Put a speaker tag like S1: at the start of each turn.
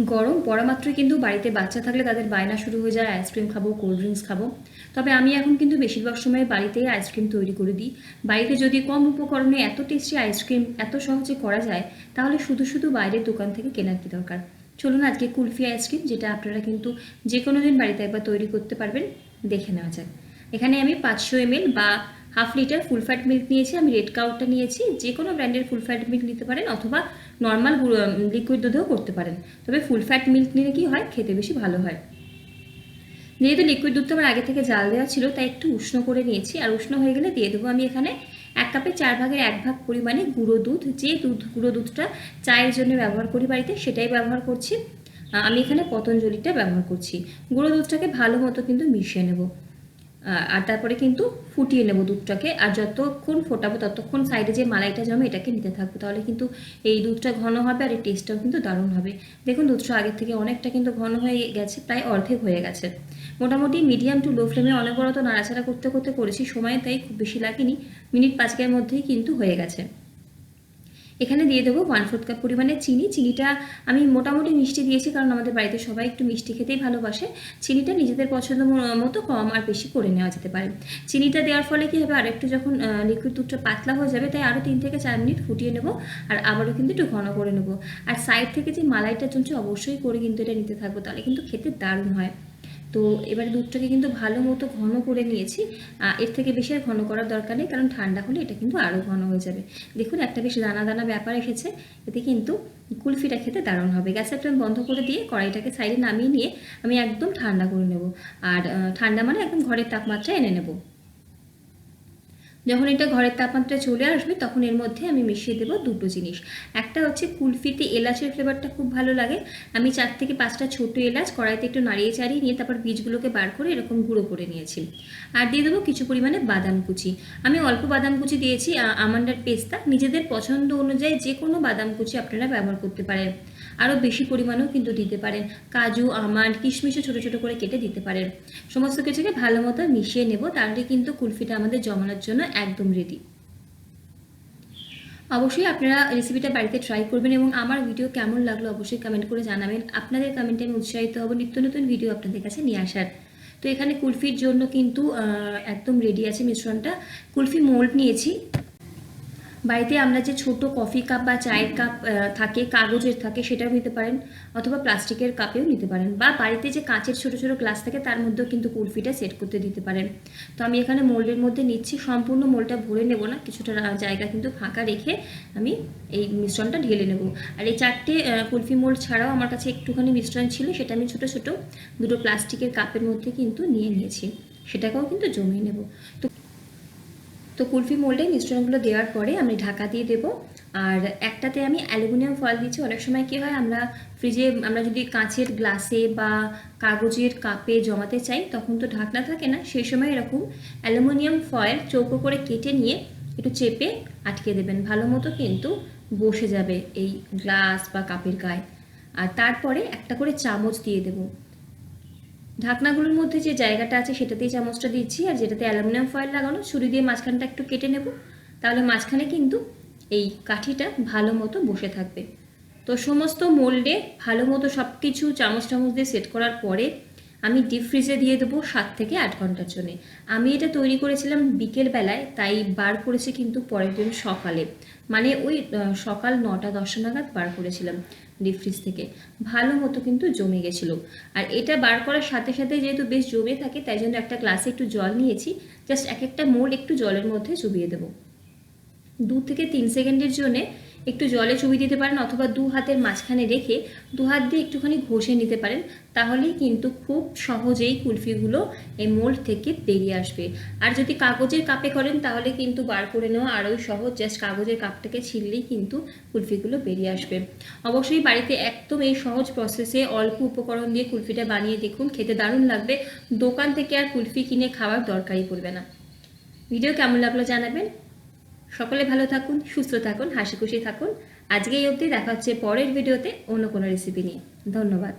S1: গরম পড়া মাত্রই কিন্তু বাড়িতে বাচ্চা থাকলে তাদের বায়না শুরু হয়ে যায় আইসক্রিম খাব কোল্ড ড্রিঙ্কস খাব। তবে আমি এখন কিন্তু বেশিরভাগ সময় বাড়িতেই আইসক্রিম তৈরি করে দিই। বাড়িতে যদি কম উপকরণে এত টেস্টি আইসক্রিম এত সহজে করা যায়, তাহলে শুধু শুধু বাইরের দোকান থেকে কেনার কি দরকার? চলুন আজকে কুলফি আইসক্রিম যেটা আপনারা কিন্তু যে কোনো দিন বাড়িতে একবার তৈরি করতে পারবেন, দেখে নেওয়া যাক। এখানে আমি পাঁচশো এমএল বা half litre full fat milk নিয়েছি, আমি রেড কাউটা নিয়েছি, যে কোনো ব্র্যান্ডের ফুল ফ্যাট মিল্ক নিতে পারেন অথবা নর্মাল লিকুইড দুধেও করতে পারেন। তবে ফুল ফ্যাট মিল্ক নিলে কি হয়? খেতে বেশি ভালো হয়। যেহেতু লিকুইড দুধটা আমার আগে থেকে জাল দেওয়া ছিল, তাই একটু উষ্ণ করে নিয়েছি। আর উষ্ণ হয়ে গেলে দিয়ে দেবো আমি এখানে এক কাপে চার ভাগের এক ভাগ পরিমাণে গুঁড়ো দুধ। যে দুধ, গুঁড়ো দুধটা চায়ের জন্য ব্যবহার করি বাড়িতে, সেটাই ব্যবহার করছি। আমি এখানে পতঞ্জলিটা ব্যবহার করছি। গুঁড়ো দুধটাকে ভালো মতো কিন্তু মিশিয়ে নেব। আর তারপরে কিন্তু ফুটিয়ে নেব দুধটাকে। আর যতক্ষণ ফোটাবো, ততক্ষণ সাইডে যে মালাইটা জমে, এটাকে নিতে থাকব। তাহলে কিন্তু এই দুধটা ঘন হবে আর এই টেস্টটাও কিন্তু দারুণ হবে। দেখুন দুধটা আগের থেকে অনেকটা কিন্তু ঘন হয়ে গেছে, প্রায় অর্ধেক হয়ে গেছে। মোটামুটি মিডিয়াম টু লো ফ্লেমে অনবরত নাড়াচাড়া করতে করতে করেছি। সময় তাই খুব বেশি লাগেনি। মিনিট পাঁচকের মধ্যেই কিন্তু হয়ে গেছে। এখানে দিয়ে দেবো ওয়ান ফোর্থ কাপ পরিমাণে চিনি। চিনিটা আমি মোটামুটি মিষ্টি দিয়েছি, কারণ আমাদের বাড়িতে সবাই একটু মিষ্টি খেতেই ভালোবাসে। চিনিটা নিজেদের পছন্দ মতো কম আর বেশি করে নেওয়া যেতে পারে। চিনিটা দেওয়ার ফলে কী হবে আর একটু যখন লিকুইড দুধটা পাতলা হয়ে যাবে, তাই আরও তিন থেকে চার মিনিট ফুটিয়ে নেব আর আবারও কিন্তু একটু ঘন করে নেব। আর সাইড থেকে যে মালাইটা চলছে, অবশ্যই করে কিন্তু এটা নিতে থাকব, তাহলে কিন্তু খেতে দারুণ হয়। তো এবার দুধটাকে কিন্তু ভালো মতো ঘন করে নিয়েছি। এর থেকে বেশি আর ঘন করার দরকার নেই, কারণ ঠান্ডা হলে এটা কিন্তু আরও ঘন হয়ে যাবে। দেখুন, একটা বেশ দানা দানা ব্যাপার এসেছে, এতে কিন্তু কুলফিটা খেতে দারুণ হবে। গ্যাসের ফ্লেম বন্ধ করে দিয়ে কড়াইটাকে সাইডে নামিয়ে নিয়ে আমি একদম ঠান্ডা করে নেব। আর ঠান্ডা মানে একদম ঘরের তাপমাত্রা এনে নেব। যখন এটা ঘরের তাপমাত্রা চলে আসবে, তখন এর মধ্যে আমি মিশিয়ে দেবো দুটো জিনিস। একটা হচ্ছে কুলফিতে এলাচের ফ্লেভারটা খুব ভালো লাগে। আমি চার থেকে পাঁচটা ছোট এলাচ কড়াইতে একটু নাড়িয়ে চাড়িয়ে নিয়ে তারপর বীজগুলোকে বার করে এরকম গুঁড়ো করে নিয়েছি। আর দিয়ে দেবো কিছু পরিমাণে বাদাম কুচি। আমি অল্প বাদাম কুচি দিয়েছি আমান্ডার পেস্তা। নিজেদের পছন্দ অনুযায়ী যে কোনো বাদাম কুচি আপনারা ব্যবহার করতে পারেন। আরও বেশি পরিমাণেও কিন্তু দিতে পারেন। কাজু, আমান্ড, কিশমিশও ছোটো ছোটো করে কেটে দিতে পারেন। সমস্ত কিছুকে ভালো মতো মিশিয়ে নেব, তাহলে কিন্তু কুলফিটা আমাদের জমানোর জন্য একদম রেডি অবশ্যই আপনারা রেসিপিটা বাড়িতে ট্রাই করবেন এবং আমার ভিডিও কেমন লাগল অবশ্যই কমেন্ট করে জানাবেন। আপনাদের কমেন্টে আমি উৎসাহিত হব নিত্য নতুন ভিডিও আপনাদের কাছে নিয়ে আসার। তো এখানে কুলফির জন্য কিন্তু একদম রেডি আছে মিশ্রণটা। কুলফি মোল্ড নিয়েছি। বাড়িতে আমরা যে ছোট কফি কাপ বা চায়ের কাপ থাকে, কাগজের থাকে, সেটাও নিতে পারেন। অথবা প্লাস্টিকের কাপেও নিতে পারেন। বা বাড়িতে যে কাঁচের ছোট ছোট গ্লাস থাকে, তার মধ্যেও কিন্তু কুলফিটা সেট করতে দিতে পারেন। তো আমি এখানে মোল্ডের মধ্যে নিচ্ছি। সম্পূর্ণ মোলটা ভরে নেব না। কিছুটা জায়গা কিন্তু ফাঁকা রেখে আমি এই মিশ্রণটা ঢেলে নেব। আর এই চারটে কুলফি মোল্ড ছাড়াও আমার কাছে একটুখানি মিশ্রণ ছিল, সেটা আমি ছোট ছোট দুটো প্লাস্টিকের কাপের মধ্যে কিন্তু নিয়ে নিয়েছি। সেটাকেও কিন্তু জমিয়ে নেব। তো তো কুলফি মোল্ডে মিশ্রণগুলো দেওয়ার পরে আমি ঢাকা দিয়ে দেবো। আর একটাতে আমি অ্যালুমিনিয়াম ফয়েল দিচ্ছি। অনেক সময় কী হয়, আমরা ফ্রিজে, আমরা যদি কাঁচের গ্লাসে বা কাগজের কাপে জমাতে চাই, তখন তো ঢাকনা থাকে না। সেই সময় এরকম অ্যালুমিনিয়াম ফয়েল চৌকো করে কেটে নিয়ে একটু চেপে আটকে দেবেন। ভালো মতো কিন্তু বসে যাবে এই গ্লাস বা কাপের গায়ে। আর তারপরে একটা করে চামচ দিয়ে দেবো। ঢাকনাগুলোর মধ্যে যে জায়গাটা আছে সেটাতেই চামচটা দিচ্ছি আর যেটাতে অ্যালুমিনিয়াম ফয়েল লাগানো, ছুরি দিয়ে মাঝখানটা একটু কেটে নেব। তাহলে মাঝখানে কিন্তু এই কাঠিটা ভালো মতো বসে থাকবে। তো সমস্ত মোল্ডে ভালো মতো সব কিছু চামচ টামচ দিয়ে সেট করার পরে আমি ডিপ ফ্রিজে দিয়ে দেবো সাত থেকে আট ঘণ্টার জন্য। আমি এটা তৈরি করেছিলাম বিকেল বেলায়, তাই বার করেছি কিন্তু পরের দিন সকালে। মানে ওই সকাল নটা দশটা নাগাদ বার করেছিলাম ডিপ ফ্রিজ থেকে। ভালো মতো কিন্তু জমে গেছিল। আর এটা বার করার সাথে সাথে যেহেতু বেশ জমে থাকে, তাই জন্য একটা গ্লাসে একটু জল নিয়েছি। জাস্ট এক একটা মোল একটু জলের মধ্যে চুবিয়ে দেবো। দু থেকে তিন সেকেন্ডের জন্য একটু জলে চুবিয়ে দিতে পারেন অথবা দু হাতের মাঝখানে রেখে দু হাত দিয়ে একটুখানি ঘষে নিতে পারেন। তাহলেই কিন্তু খুব সহজেই কুলফিগুলো এই মোল্ড থেকে বেরিয়ে আসবে। আর যদি কাগজের কাপে করেন, তাহলে কিন্তু বার করে নেওয়া আরও সহজ। জাস্ট কাগজের কাপটাকে ছিললেই কিন্তু কুলফিগুলো বেরিয়ে আসবে। অবশ্যই বাড়িতে একদম এই সহজ প্রসেসে অল্প উপকরণ দিয়ে কুলফিটা বানিয়ে দেখুন। খেতে দারুণ লাগবে। দোকান থেকে আর কুলফি কিনে খাওয়ার দরকারই পড়বে না। ভিডিও কেমন লাগল জানাবেন? সকলে ভালো থাকুন, সুস্থ থাকুন হাসি খুশি থাকুন। আজকে এই অবধি দেখা হচ্ছে পরের ভিডিওতে অন্য কোনো রেসিপি নিয়ে। ধন্যবাদ।